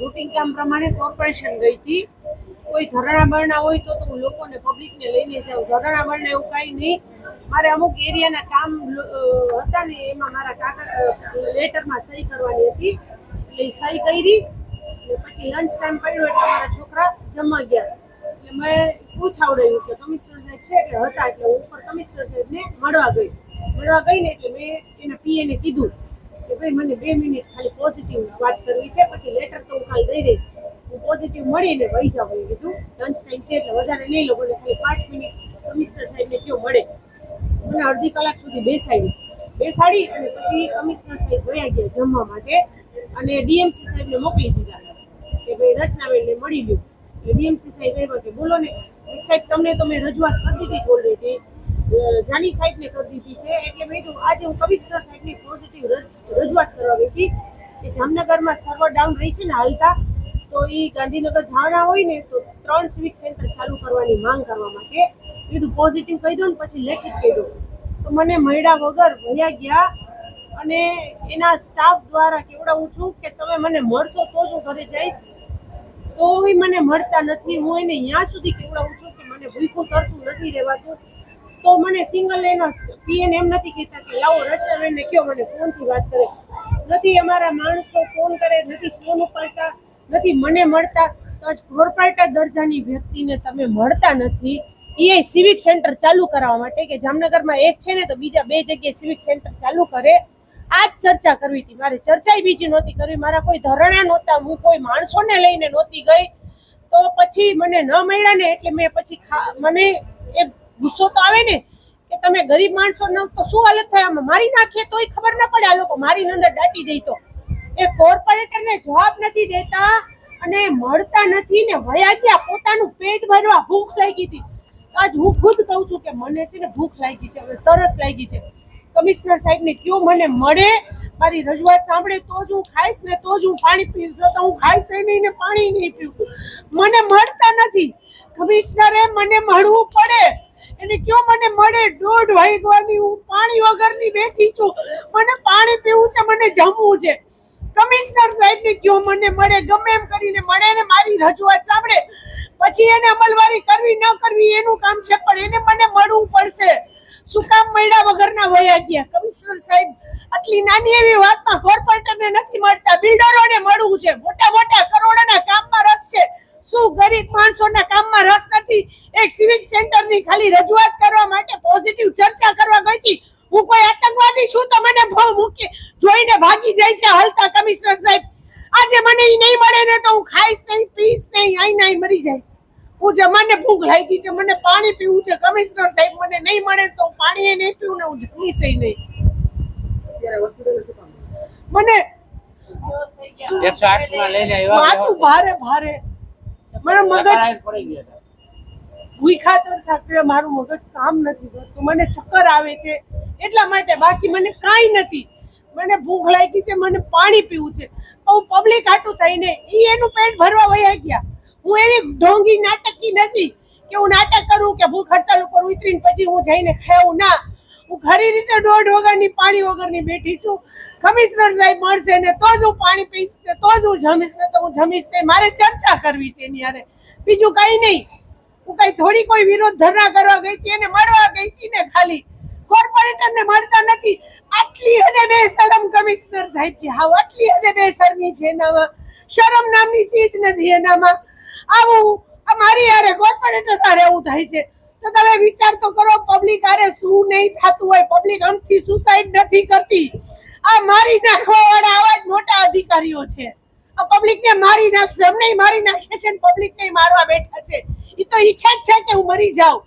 Routine કામ પ્રમાણે corporation ગઈ હતી. કોઈ ધરણા બરણા હોય તો તો હું લોકોને પબ્લિકને લઈને જાઉં. ધરણા બરણા એવું કાંઈ નહીં. મારે અમુક એરિયાના કામ હતા ને એમાં મારા કાકા લેટરમાં સહી કરવાની હતી. એટલે એ સહી કરી. પછી લંચ ટાઈમ પડ્યો એટલે મારા છોકરા જમવા ગયા. એટલે મેં પૂછાવડાયું કે કમિશનર સાહેબ છે એટલે હતા એટલે હું ઉપર કમિશનર સાહેબને મળવા ગઈ. મળવા ગઈ ને એટલે મેં એના પીએને કીધું. કે ભાઈ, મને બે મિનિટ ખાલી પોઝિટિવ વાત કરવી છે, પછી લેટર તો હું ખાલી દઈ દઈશ. હું પોઝિટિવ મળીને વહી જાઉં એવું કીધું. લંચ ટાઈમ છે એટલે વધારે નહીં લો, મને ખાલી પાંચ મિનિટ કમિશનર સાહેબને કયો મળે. મને અડધી કલાક સુધી બેસાડી. બેસાડી અને પછી કમિશનર સાહેબ વયા ગયા જમવા માટે અને ડીએમસી સાહેબને મોકલી દીધા. કે ભાઈ, રચનાબેનને મળી ગયું એટલે ડીએમસી સાહેબ આવ્યા કે, બોલો ને સાહેબ, તમને તો મેં રજૂઆત કરી દીધી ઓલરેડી જાની સાહેબને કરી દીધી છે. એટલે મેં કીધું, આજે હું કમિશનર સાહેબની પોઝિટિવ રજૂઆત કરવા ગઈ હતી કે જામનગરમાં સર્વર ડાઉન રહી છે ને હાલતા, તો એ ગાંધીનગર જવાના હોય ને, તો ત્રણ સિવિક સેન્ટર ચાલુ કરવાની માંગ કરવા માટે કીધું. પોઝિટિવ કહી દો ને પછી લેખિત કહી દો. તો મને મળ્યા વગર ભયા ગયા અને એના સ્ટાફ દ્વારા કેવડાવું છું કે તમે મને મળશો તો જ હું ઘરે જઈશ. તો મને મળતા નથી. હું એને ત્યાં સુધી કેવડાવું છું કે મને ભૂખું તરતું નથી રહેવાતું. તો મને સિંગલ એનો પીએન એમ નથી કહેતા કે લાવો રચનાબેનને કયો મને ફોનથી વાત કરે. નથી અમારા માણસો ફોન કરે, નથી ફોન ઉપાડતા, નથી મને મળતા. તો આજ કોર્પોરેટર દરજાની વ્યક્તિને તમે મળતા નથી. એ સિવિક સેન્ટર ચાલુ કરાવવા માટે કે જામનગરમાં એક છે ને તો બીજા બે જગ્યાએ સિવિક સેન્ટર ચાલુ કરે. આ જ ચર્ચા કરવી હતી. મારે ચર્ચા બીજી નહોતી કરવી. મારા કોઈ ધરણા નહોતા. હું કોઈ માણસોને લઈને નહોતી ગઈ. તો પછી મને ન મળ્યા ને એટલે મેં પછી મને ગુસ્સો તો આવે ને કે તમે ગરીબ માણસો ન તો શું હાલત થાય? આમાં મારી નાખીએ તોય ખબર ન પડે આ લોકો મારી અંદર દાટી દઈ તો. એ કોર્પોરેટરને જવાબ નથી દેતા અને મળતા નથી ને વયા ગયા. પોતાનું પેટ ભરવા ભૂખ લાગી હતી. આજ હું ખુદ કહું છું કે મને છે ને ભૂખ લાગી છે, હવે તરસ લાગી છે. કમિશનર સાહેબને કયો મને મળે? મારી રજૂઆત સાંભળે તો જ હું ખાઈશ ને તો જ હું પાણી પીશ તો હું ખાઈશ નહીં ને પાણી નહીં પીવું. મને મળતા નથી. કમિશનરે મને મળવું પડે. એને કયો મને મળે? દોઢ વાગ્યાની હું પાણી વગરની બેઠી છું. મને પાણી પીવું છે, મને જમવું છે. કમિશનર સાહેબને કયો મને મળે? ગમે એમ કરીને મળે ને મારી રજૂઆત સાંભળે. પછી એને અમલવારી કરવી, ન કરવી, એનું કામ છે, પણ એને મને મળવું પડશે. શું કામ મળ્યા વગરના વયા ગયા? કમિશનર સાહેબ, આટલી નાની એવી વાતમાં કોર્પોરેટરને નથી મળતા. બિલ્ડરોને મળવું છે. મોટા મોટા કરોડોના કામમાં રસ છે. શું ગરીબ માણસોના કામમાં રસ નથી? એક સિવિક સેન્ટરની ખાલી રજૂઆત કરવા માટે પોઝિટિવ ચર્ચા કરવા ગઈ હતી. હું કોઈ આતંકવાદી છું તો મને ભાવ મૂકી જોઈને ભાગી જાય છે હાલતા કમિશનર સાહેબ. આજે મને ઈ નહીં મળે ને તો હું ખાઈશ નહીં પીશ નહીં આઈ નહીં મરી જઈશ. હું જે મને ભૂખ લાગી છે મને પાણી પીવું છે કમિશનર સાહેબ મને નહીં મળે તો પાણી નહીં પીવું ને હું જમીશ નહીં. મને એકસો આઠમાં લઈને આવ્યા માથું ભારે ભારે. મને મગજ પડી ગયા ભૂખા મારું મગજ કામ નથી કરતું મને ચક્કર આવે છે. એટલા માટે બાકી મને કાંઈ નથી. મને ભૂખ લાગી છે મને પાણી પીવું છે. હું પબ્લિક આટું થઈને એ એનું પેટ ભરવા વયા ગયા. હું એવી ઢોંગી નાટકી નથી કે હું નાટક કરું કે ભૂખ હડતાલ ઉપર ઉતરીને પછી હું જઈને ખાઉં ના. હું ખરી રીતે દોઢ વગરની પાણી વગરની બેઠી છું. કમિશનર સાહેબ મળશે ને તો જ હું પાણી પીશ ને તો જ હું જમીશ, ને તો હું જમીશ નહીં. મારે ચર્ચા કરવી છે એની હારે. બીજું કઈ નહીં. હું કઈ થોડી કોઈ વિરોધ ધરણા કરવા ગઈ હતી એને મળવા ગઈ હતી ને ખાલી. કોર્પોરેટરને મળતા નથી. આટલી હદે બે શરમ કમિશનર સાહેબ છે. હા આટલી હદે બે શરમી છે એનામાં. શરમ નામની ચીજ નથી એનામાં. આવું મારી હારે કોર્પોરેટર તારે એવું થાય છે. તો તમે વિચાર તો કરો પબ્લિક આરે શું નહીં થતું હોય પબ્લિક અમથી સુસાઇડ નથી કરતી. આ મારી નાખવા વાળા આવા જ મોટા અધિકારીઓ છે. આ પબ્લિક ને મારી નાખશે અમને મારી નાખે છે પબ્લિક ને મારવા બેઠા છે. એ તો ઈચ્છા જ છે કે હું મરી જાઉં.